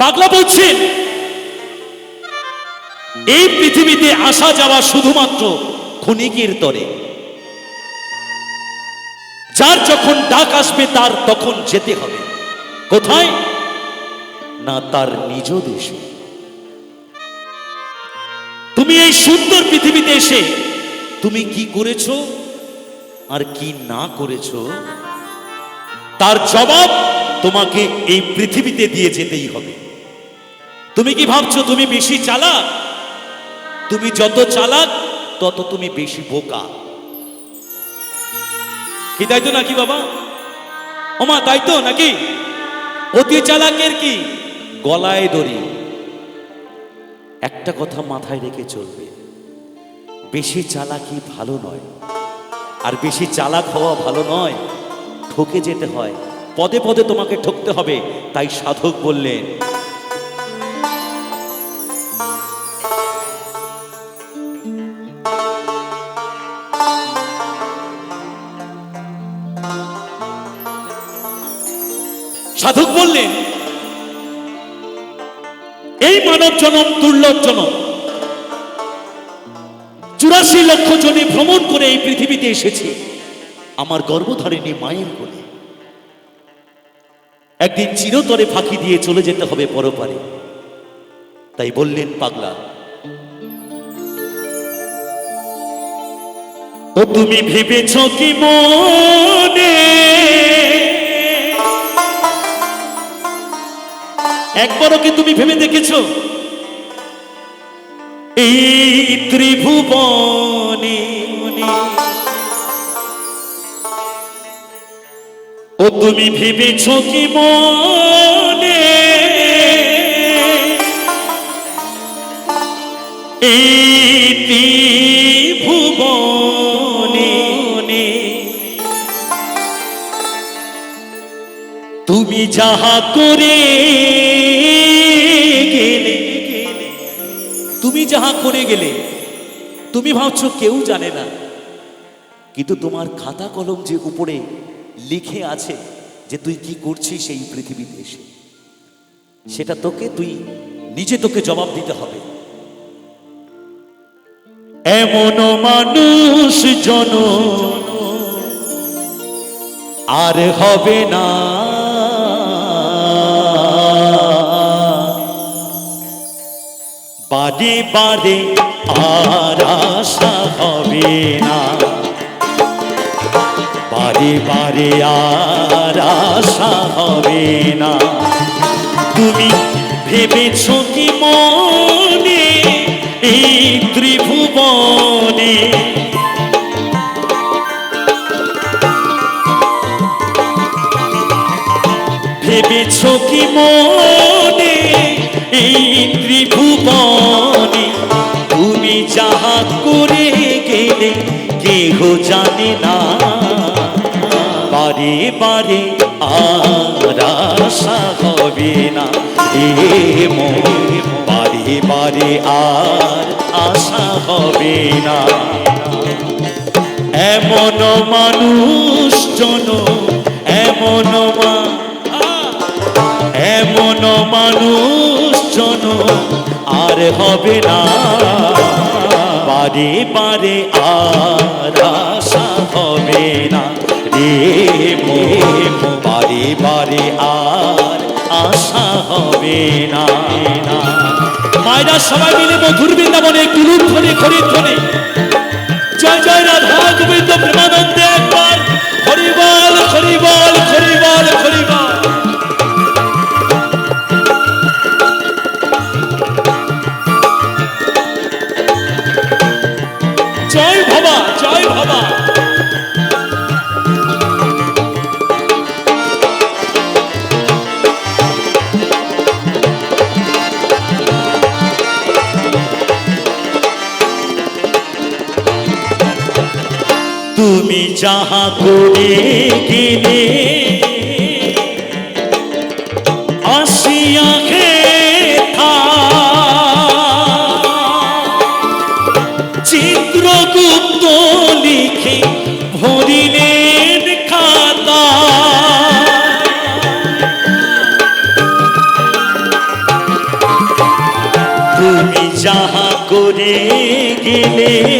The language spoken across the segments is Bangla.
পাগলা বলছেন, এই পৃথিবীতে আসা যাওয়া শুধুমাত্র ক্ষণিকের তরে। যার যখন ডাক আসবে, তার তখন যেতে হবে। কোথায়? না, তার নিজ দেশে। তুমি এই সুন্দর পৃথিবীতে এসে তুমি কি করেছ আর কি না করেছ? তার জবাব তোমাকে এই পৃথিবীতে দিয়ে যেতেই হবে। তুমি কি ভাবছ তুমি বেশি চালাক? তুমি যত চালাক, তত তুমি বেশি বোকা। কি তাই নাকি বাবা? ওমা, তাই নাকি? অতি চালাকের কি? গলায় দড়ি। একটা কথা মাথায় রেখে চলবে। বেশি চালাকি ভালো নয়। আর বেশি চালাক হওয়া ভালো নয়। ঠকে যেতে হয়। পদে পদে তোমাকে ঠকতে হবে। তাই সাধক বললেন সাধক বললেন এই মানব জনম, দুর্লভ জনম। চুরাশি লক্ষ জনে ভ্রমণ করে এই পৃথিবীতে এসেছি। আমার গর্ভধারিণী মায়ের কোলে। একদিন চিরতরে ফাঁকি দিয়ে চলে যেতে হবে পরপারে। তাই বললেন পাগলা, ও তুমি ভেবেছ কি মনে একবারও কি তুমি ভেবে দেখেছ? এই ত্রিভুবনে ও তুমি ভেবেছ কি মনে? এই তুমি যাহা করে যাহা করে গেলে, তুমি ভাবছ কেউ জানে না। কিন্তু তোমার খাতা কলম যে উপরে লিখে আছে যে তুই কি করছিস এই পৃথিবীতে এসে, সেটা তোকে, তুই নিজে তোকে জবাব দিতে হবে। এমন মানুষ জন আর হবে না। বারে বারে আর আশা হবে না। বারে বারে আর আশা হবে না। তুমি ভেবেছ কি মনে এই ত্রিভুবনে? ভেবেছ কি মনে গেলে কেহ জানে না। বারে বারে আর আশা হবে না। এ বারে বারে আর আশা হবে না। এমন মানুষ জন, এমন এমন মানুষ জন আর হবে না। বারে বারে আর আশা হবে না। রে মো বারে বারে আর আশা হবে না। মায়েরা সবাই মিলে মধুর বৃন্দাবনে কুলুর ধরে খরিদ ধরে জয় জয়, রাধা গোবিন্দ প্রেমানন্দে। তুমি যাহা করে গেলে আসিয়া চিত্রগুপ্ত লিখে ভরিলেন খাতা। তুমি যাহা করে গেলে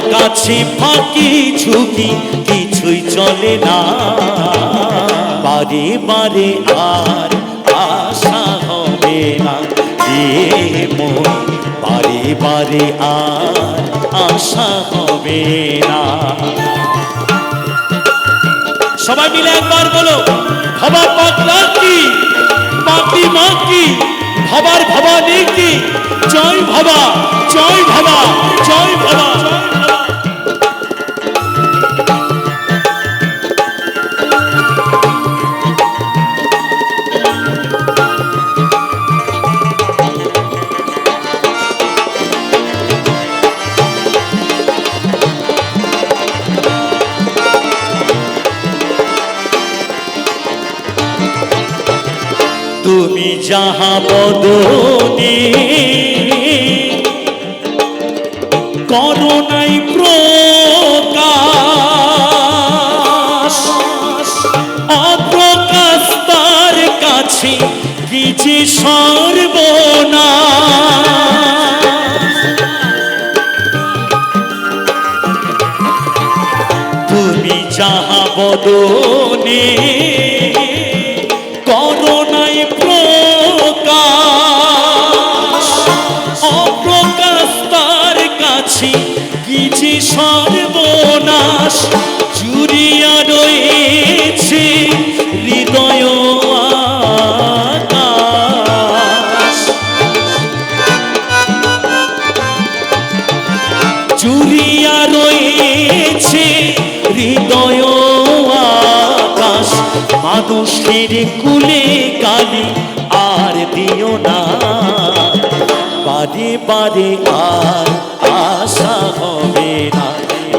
কাছে ফাঁকি ঝুঁকি কিছুই চলে না। বারে বারে আর আশা হবে না মন। বারে বারে আর আশা হবে না। সবাই মিলে একবার বলো ভবা পাকলা কি? পাকি মা কি? ভবার ভবানী কি? জয় ভবা জয় ভবা জয় ভবা। তুমি যাহা বদনে করোনাই প্রকাশ তার কাছে কিছু সর্বনা তুমি যাহা বদনে জুড়িয়া রয়েছে হৃদয় জুড়িয়া রয়েছে হৃদয় আকাশ। মানুষের কুলে কালি আর দিও না। বারে বারে আর আশা হবে না।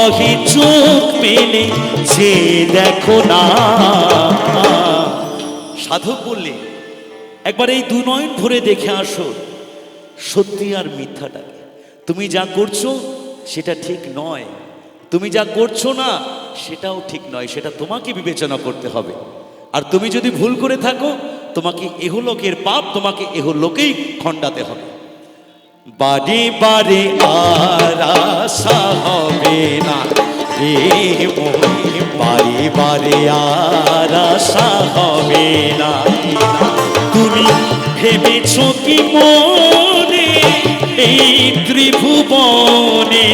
ভবা কহি চোখ মেলে, যে দেখো না। সাধক বললে, একবার এই দু নয়ন ভরে দেখে আসো, সত্যি আর মিথ্যাটাকে। তুমি যা করছ, সেটা ঠিক নয়। তুমি যা করছ না, সেটাও ঠিক নয়। সেটা তোমাকে বিবেচনা করতে হবে। আর তুমি যদি ভুল করে থাকো, তোমাকে এহলোকের পাপ তোমাকে এহলোকেই খণ্ডাতে হবে। বাড়ি বাড়ি আর হবে না। রে বাড়ি বাড়ি আর হবে না। তুমি ভেবেছ কি মনে এই ত্রিভুবনে?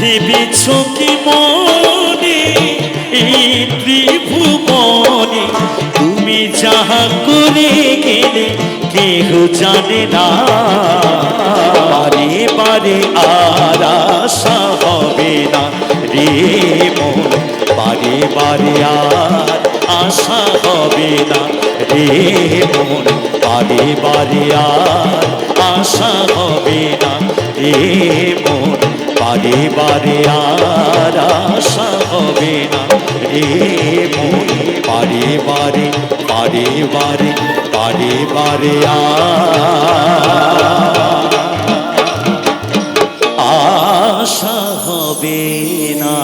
ভেবেছ কি মনে করে গেলে কেহ জানে না। বারে বারে আর আশা হবে না রে মন। বারে বারে আর আশা হবে না রে মন। বারে বারে আর আশা হবে না রে মন। বারে বারে আর আশা হবে না রে মন। বারে বারে বারে বারে বারে বারে আশা হবে না।